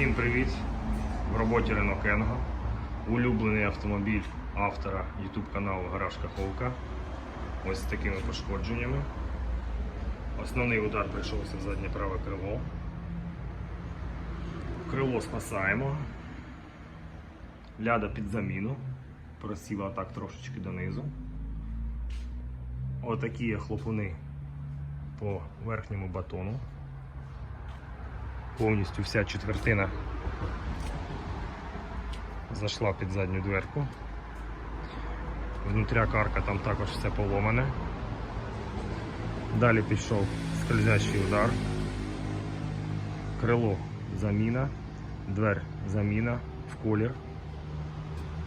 Всім привіт! В роботі Renault Kengo. Улюблений автомобіль автора YouTube каналу Гараж Каховка. Ось з такими пошкодженнями. Основний удар прийшовся в заднє праве крило. Крило спасаємо. Ляда під заміну. Просіла так трошечки донизу. Отакі є хлопуни по верхньому батону. Повністю вся четвертина зайшла під задню дверку. Внутря карка там також все поломане. Далі пішов скользящий удар. Крило заміна, двер заміна в колір.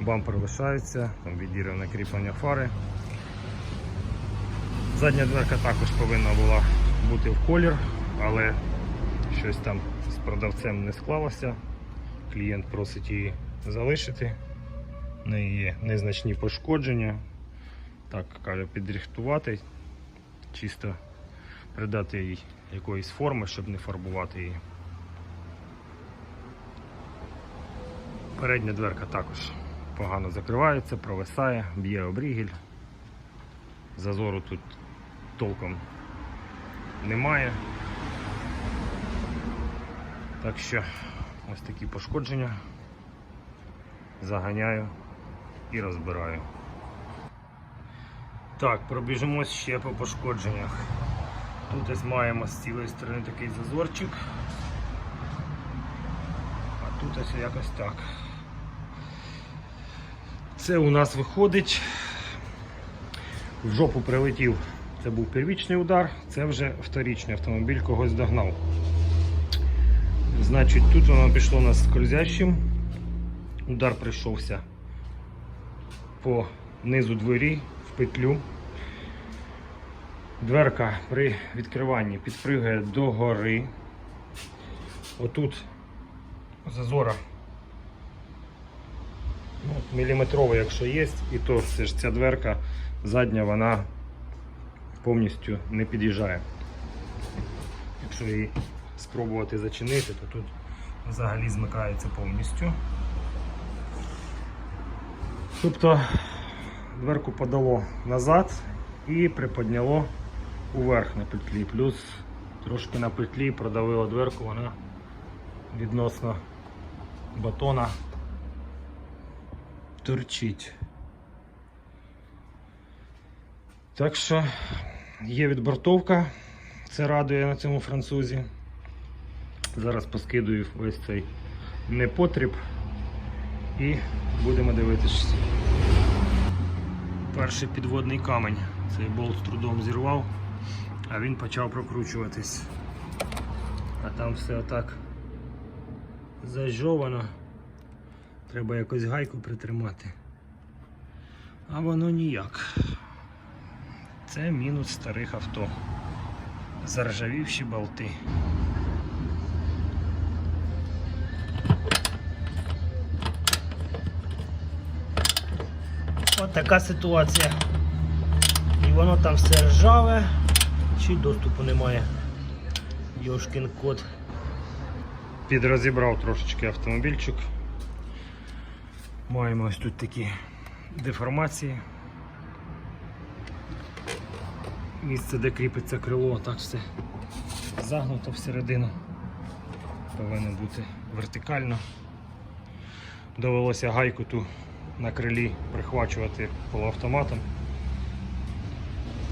Бампер лишається, там відірване кріплення фари. Задня дверка також повинна була бути в колір, але щось там продавцем не склалося. Клієнт просить її залишити. В неї є незначні пошкодження. Так, каже, підрихтувати, чисто придати їй якоїсь форми, щоб не фарбувати її. Передня дверка також погано закривається, провисає, б'є обрігіль. Зазору тут толком немає. Так що ось такі пошкодження заганяю і розбираю. Так, пробіжимось ще по пошкодженнях. Тут ось маємо з цілої сторони такий зазорчик, а тут ось якось так. Це у нас виходить. В жопу прилетів. Це був первічний удар, це вже вторічний автомобіль когось догнав. Значить, тут воно пішло у нас скользящим. Удар прийшовся по низу двері в петлю. Дверка при відкриванні підпригає догори. Отут зазора ну, міліметрова, якщо є, і то це ж ця дверка задня, вона повністю не під'їжджає. Якщо її спробувати зачинити, то тут взагалі змикається повністю. Тобто дверку подало назад і приподняло уверх на петлі. Плюс трошки на петлі продавило дверку, вона відносно батона торчить. Так що є відбортовка, це радує на цьому французі. Зараз поскидую ось цей непотріб і будемо дивитися. Перший підводний камень. Цей болт з трудом зірвав, а він почав прокручуватись. А там все отак зажовано. Треба якось гайку притримати. А воно ніяк. Це мінус старих авто. Заржавівші болти. От така ситуація. І воно там все ржаве, чи доступу немає. Йошкін код. Підрозібрав трошечки автомобільчик. Маємо ось тут такі деформації. Місце, де кріпиться крило, так все загнуто всередину. Повинно бути вертикально. Довелося гайку ту на крилі прихвачувати полуавтоматом.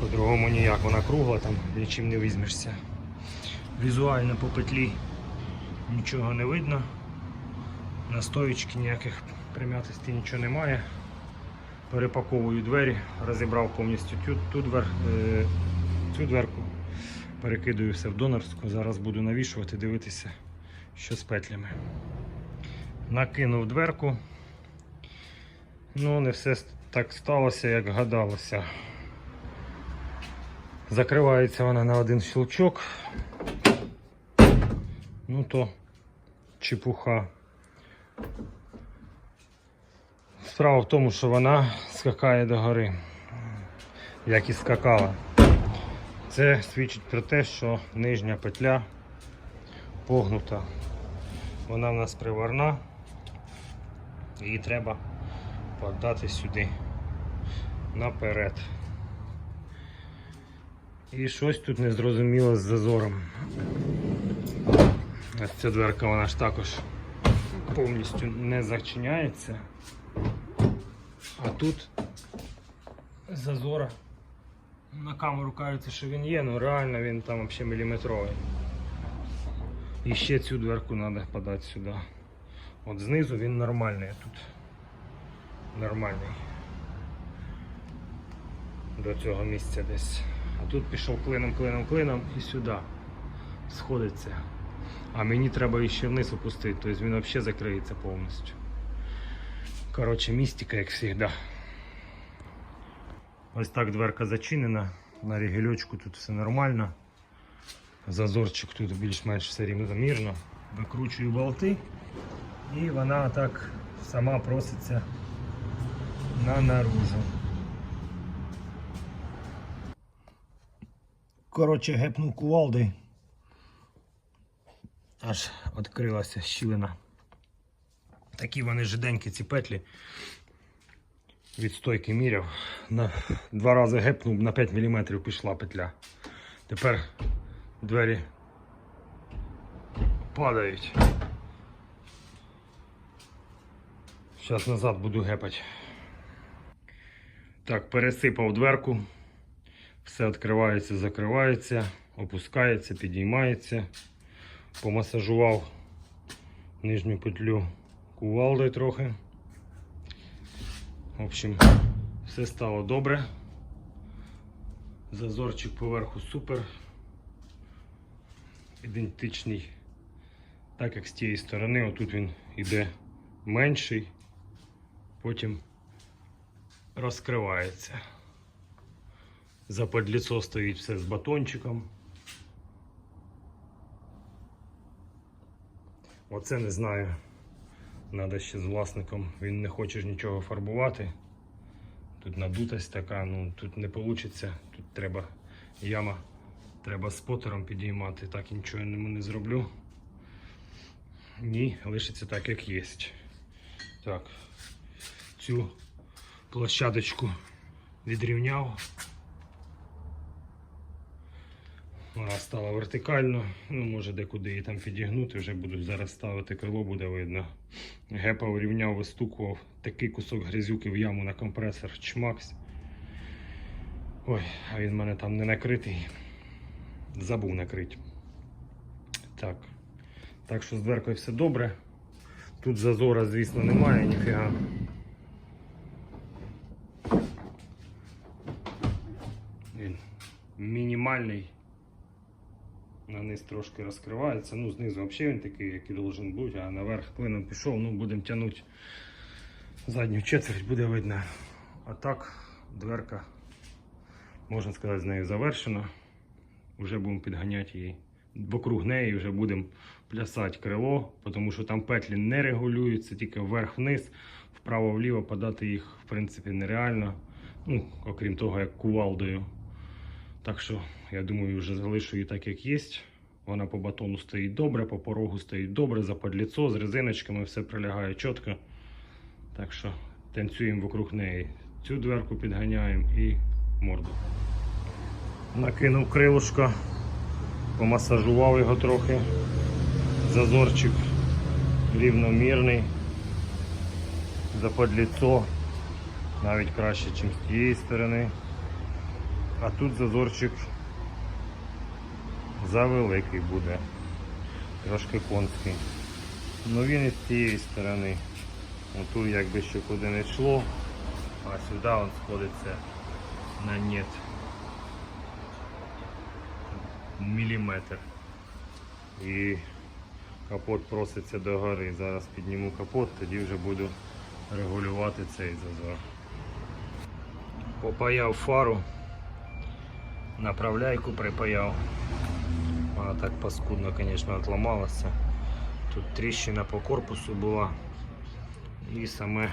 По-другому ніяк, вона кругла, там нічим не візьмешся. Візуально по петлі нічого не видно. На стоїчки ніяких прим'ятостей нічого немає. Перепаковую двері, розібрав повністю ту, ту двер, е, цю дверку, перекидую все в донорську. Зараз буду навішувати, дивитися, що з петлями. Накинув дверку. Ну, не все так сталося, як гадалося. Закривається вона на один щелчок. Ну то чепуха. Справа в тому, що вона скакає до гори, як і скакала. Це свідчить про те, що нижня петля погнута. Вона в нас приварна. Її треба подати сюди наперед. І щось тут незрозуміло з зазором. Ось ця дверка вона ж також повністю не зачиняється. А тут зазора. На камеру кажеться, що він є, але реально він там взагалі міліметровий. І ще цю дверку треба подати сюди. От знизу він нормальний тут. Нормальний. До цього місця десь. А тут пішов клином, клином, клином і сюди. Сходиться. А мені треба іще вниз опустити, тобто він взагалі закриється повністю. Коротше, містика, як завжди. Ось так дверка зачинена. На регельочку тут все нормально. Зазорчик тут більш-менш все рівномірно. Викручую болти і вона так сама проситься на наружу. Коротше, гепнув кувалди. Аж відкрилася щілина. Такі вони жиденькі ці петлі. Від стойки міряв. На два рази гепнув, на 5 мм пішла петля. Тепер двері падають. Зараз назад буду гепати. Так, пересипав дверку. Все відкривається, закривається, опускається, підіймається. Помасажував нижню петлю кувалдою трохи. В общем, все стало добре. Зазорчик поверху супер. Ідентичний. Так як з тієї сторони, отут він йде менший, потім розкривається. Западліцо стоїть все з батончиком. Оце не знаю. Надо ще з власником. Він не хоче нічого фарбувати. Тут надутость така, ну тут не вийде. Тут треба яма, треба спотером підіймати. Так і нічого йому не зроблю. Ні, лишиться так, як є. Так, цю площадочку відрівняв. Вона стала вертикально, ну може декуди її там підігнути, вже буду зараз ставити крило, буде видно. Гепа урівняв, вистукував такий кусок грязюки в яму на компресор чмакс. Ой, а він в мене там не накритий. Забув накрити. Так. Так що з дверкою все добре. Тут зазора, звісно, немає, ніфіга. Він мінімальний. На низ трошки розкривається. Ну, знизу взагалі він такий, який должен бути, а наверх клином пішов, ну будемо тягнути задню четверть, буде видно. А так, дверка, можна сказати, з нею завершена. Вже будемо підганяти її. Вокруг неї вже будемо плясати крило, тому що там петлі не регулюються, тільки вверх-вниз, вправо-вліво подати їх в принципі нереально. Ну, окрім того, як кувалдою. Так що, я думаю, вже залишу її так, як є. Вона по батону стоїть добре, по порогу стоїть добре, западліцо, з резиночками все прилягає чітко. Так що танцюємо вокруг неї. Цю дверку підганяємо і морду. Накинув крилушко, помасажував його трохи. Зазорчик рівномірний. Западліцо навіть краще, ніж з тієї сторони. А тут зазорчик завеликий буде. Трошки конський. Ну він із цієї сторони. Отут якби ще куди не йшло, а сюди він сходиться на нет. Міліметр. І капот проситься до гори. Зараз підніму капот, тоді вже буду регулювати цей зазор. Попаяв фару, направляйку припаяв. Вона так паскудно, звісно, отламалася. Тут тріщина по корпусу була і саме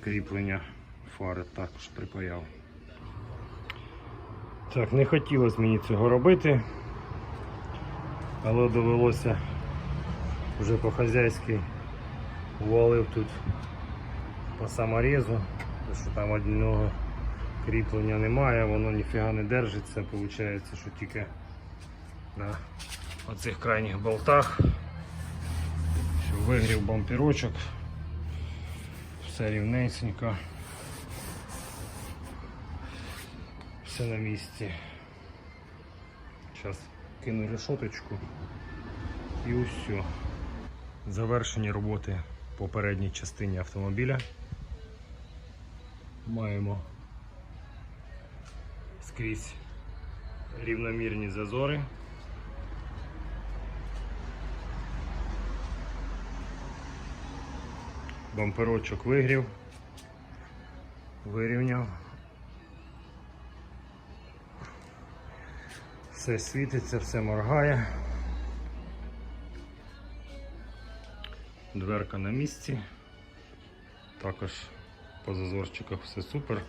кріплення фари також припаяв. Так, не хотілося мені цього робити, але довелося Вже по-хазяйськи увалив тут по саморезу, тому що там одного кріплення немає, воно ніфіга не держиться, виходить, що тільки на оцих крайніх болтах. Що вигрів бампірочок, все рівненько, все на місці. Зараз кину решоточку і усе. Завершені роботи по передній частині автомобіля. Маємо скрізь рівномірні зазори. Бамперочок вигрів, вирівняв. Все світиться, все моргає. Дверка на місці. Також по зазорчиках все супер.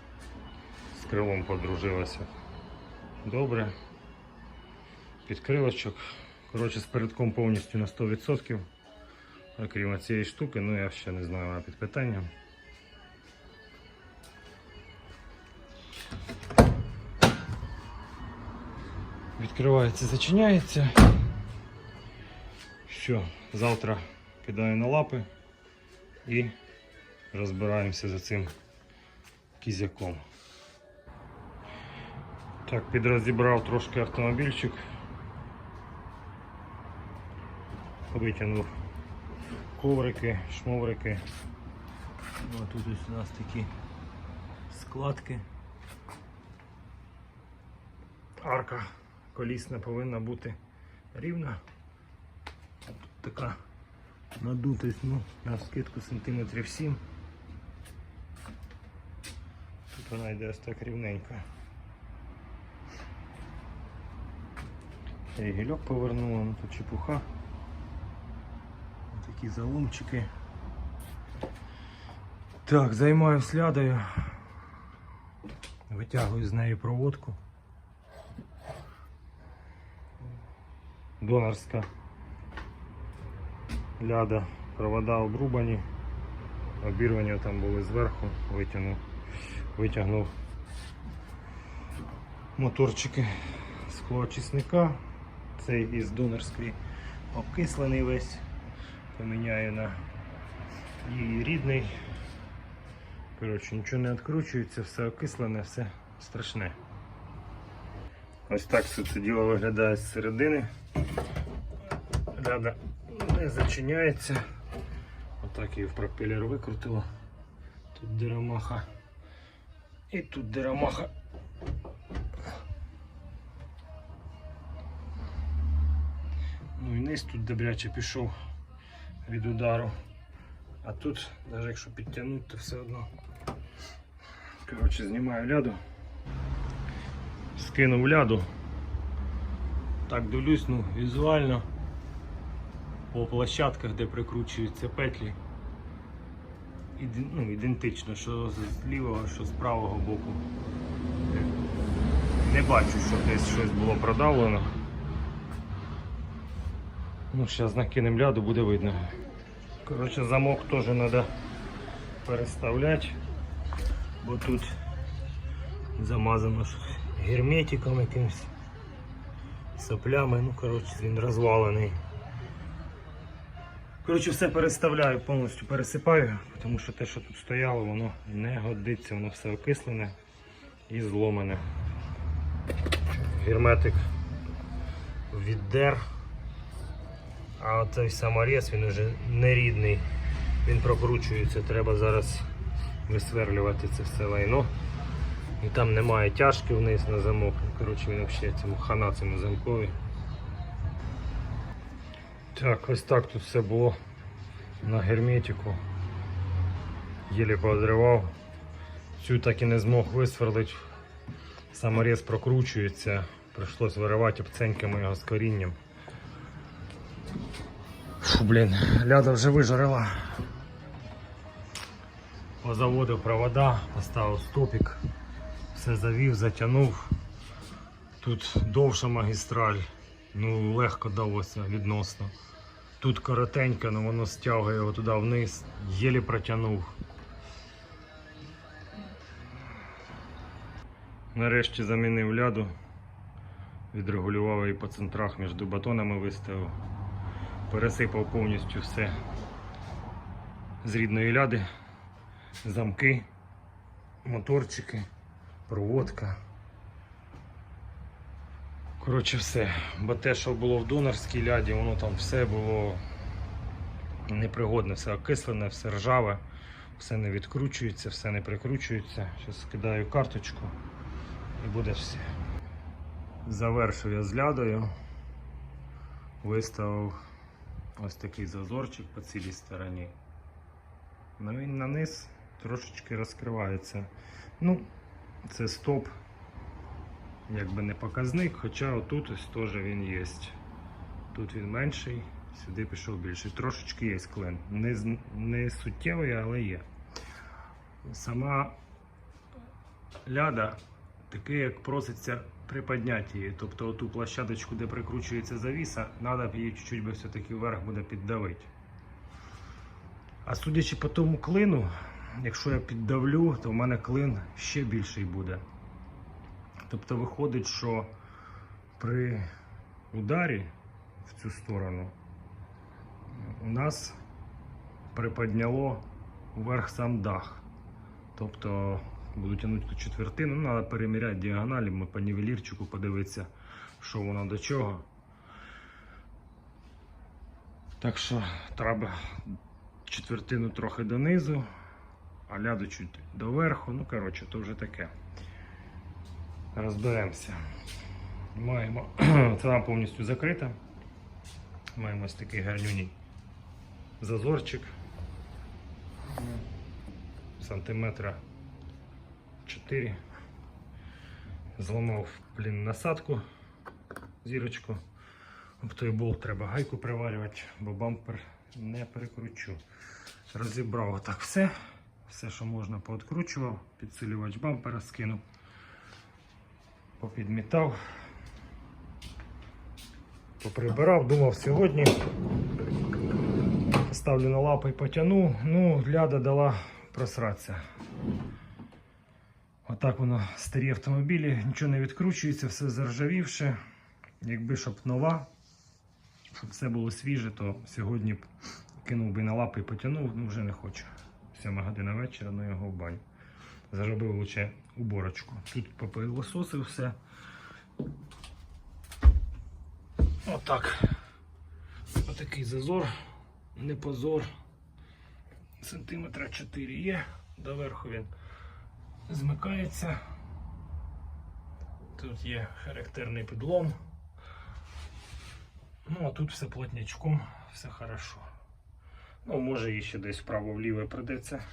З крилом подружилося. Добре. Підкрилочок. Коротше, з передком повністю на 100%. Окрім цієї штуки, ну я ще не знаю вона під питанням. Відкривається, зачиняється. Все, завтра кидаю на лапи і розбираємося за цим кізяком. Так, підрозібрав трошки автомобільчик. Витягнув коврики, шмоврики. О, тут ось у нас такі складки. Арка колісна повинна бути рівна. Тут така надутість, ну, на скидку сантиметрів 7. Тут вона йде ось так рівненько. І гільок повернула, ну тут чепуха. Такі заломчики. Так, займаю слядою. Витягую з неї проводку. Донорська ляда, провода обрубані, обірвання там були зверху, витягнув, витягнув моторчики склоочисника. Цей із донорський обкислений весь. Поміняю на її рідний. Коротше, нічого не відкручується, все окислене, все страшне. Ось так все це діло виглядає з середини. Ляда не зачиняється. Отак її в пропелер викрутило. Тут дирамаха. І тут дирамаха. Низ тут добряче пішов від удару. А тут, навіть якщо підтягнути, то все одно. Коротше, знімаю ляду. Скинув ляду. Так дивлюсь, ну, візуально по площадках, де прикручуються петлі. Іди- ну, ідентично, що з лівого, що з правого боку. Не бачу, що десь щось було продавлено. Ну, зараз накинемо ляду, буде видно. Коротше, замок теж треба переставляти, бо тут замазано герметиком якимось, соплями, ну коротше він розвалений. Коротше, все переставляю, повністю пересипаю, тому що те, що тут стояло, воно не годиться, воно все окислене і зломане. Герметик віддер. А оцей саморез він вже нерідний. Він прокручується, треба зараз висверлювати це все лайно. І там немає тяжки вниз на замок. Коротше, він взагалі цьому хана цьому замкові. Так, ось так тут все було на герметику. Єлі позривав. Цю так і не змог висверлити. Саморез прокручується. Прийшлось виривати обценьками його з корінням. Фу, блін, ляда вже вижарила. Позаводив провода, поставив стопік, все завів, затягнув. Тут довша магістраль, ну легко далося відносно. Тут коротенько, але воно стягує його туди вниз, єлі протягнув. Нарешті замінив ляду, відрегулював її по центрах між батонами виставив, пересипав повністю все з рідної ляди, замки, моторчики, проводка. Коротше, все. Бо те, що було в донорській ляді, воно там все було непригодне, все окислене, все ржаве, все не відкручується, все не прикручується. Зараз скидаю карточку і буде все. Завершив я з лядою. Виставив ось такий зазорчик по цілій стороні. Ну він на низ трошечки розкривається. Ну, це стоп якби не показник, хоча отут ось теж він є. Тут він менший, сюди пішов більший. Трошечки є клин. Не, не суттєвий, але є. Сама ляда таке, як проситься приподняти її. Тобто оту площадочку, де прикручується завіса, треба її чуть-чуть все-таки вверх буде піддавити. А судячи по тому клину, якщо я піддавлю, то в мене клин ще більший буде. Тобто виходить, що при ударі в цю сторону у нас приподняло вверх сам дах. Тобто буду тягнути четвертину, ну, треба переміряти діагоналі, ми по нівелірчику подивитися, що воно до чого. Так що треба четвертину трохи донизу, а ляду чуть доверху. Ну, коротше, то вже таке розберемося. Маємо ціна повністю закрита. Маємо ось такий гарнюній зазорчик сантиметра 4. Зламав блін, насадку, зірочку. Об той болт треба гайку приварювати, бо бампер не перекручу. Розібрав отак все. Все, що можна, пооткручував, підсилювач бампера скинув попідмітав, поприбирав, думав сьогодні. Ставлю на лапи і потягну. Ну, ляда дала просратися. Отак воно старі автомобілі, нічого не відкручується, все заржавівше. Якби щоб нова, щоб все було свіже, то сьогодні б кинув би на лапи і потягнув, ну вже не хочу. 7 година вечора, ну його в баню. Заробив лише уборочку. Тут попилососив все. Отак. Отакий зазор, не позор. Сантиметра 4 є, доверху він змикається. Тут є характерний підлом. Ну, а тут все плотнячком, все хорошо. Ну, може її ще десь вправо-вліво придеться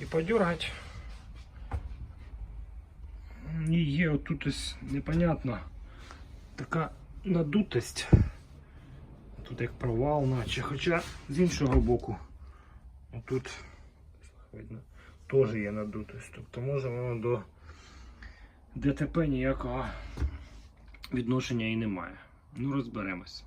і подергати. І є отут ось непонятно така надутость. Тут як провал, наче. Хоча з іншого боку, отут видно, теж є надутость. Тобто може воно до ДТП ніякого відношення і немає. Ну розберемось.